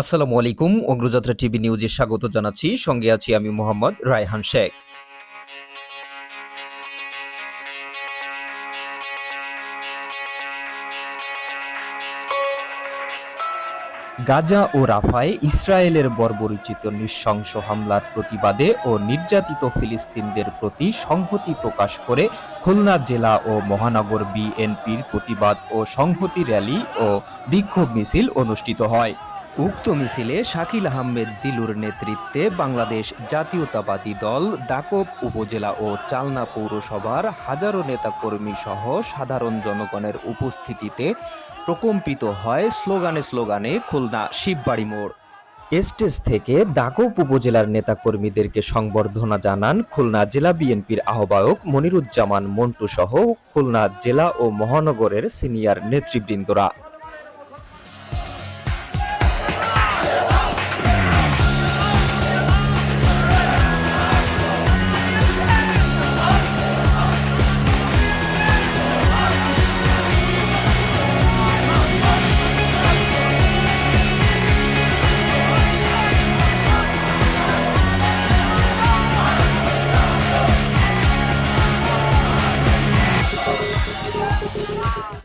আসসালামু আলাইকুম, অগ্রযাত্রা টিভি নিউজে স্বাগত জানাচ্ছি। সঙ্গে আছি আমি মোহাম্মদ রায়হান শেখ। গাজা ও রাফায় ইসরায়েলের বর্বরোচিত নৃশংস হামলার প্রতিবাদে ও নির্যাতিত ফিলিস্তিনদের প্রতি সংহতি প্রকাশ করে খুলনা জেলা ও মহানগর বিএনপির প্রতিবাদ ও সংহতি র্যালি ও বিক্ষোভ মিছিল অনুষ্ঠিত হয়। উক্ত মিছিলে শাকিল আহমেদ দিলুর নেতৃত্বে বাংলাদেশ জাতীয়তাবাদী দল দাকব উপজেলা ও চালনা পৌরসভার হাজারো নেতাকর্মী সহ সাধারণ জনগণের উপস্থিতিতে প্রকম্পিত হয় স্লোগানে স্লোগানে খুলনা শিববাড়ি মোড়। স্টেজ থেকে দাকব উপজেলার নেতাকর্মীদেরকে সংবর্ধনা জানান খুলনা জেলা বিএনপির আহ্বায়ক মনিরুজ্জামান মন্টু সহ খুলনা জেলা ও মহানগরের সিনিয়র নেতৃবৃন্দরা।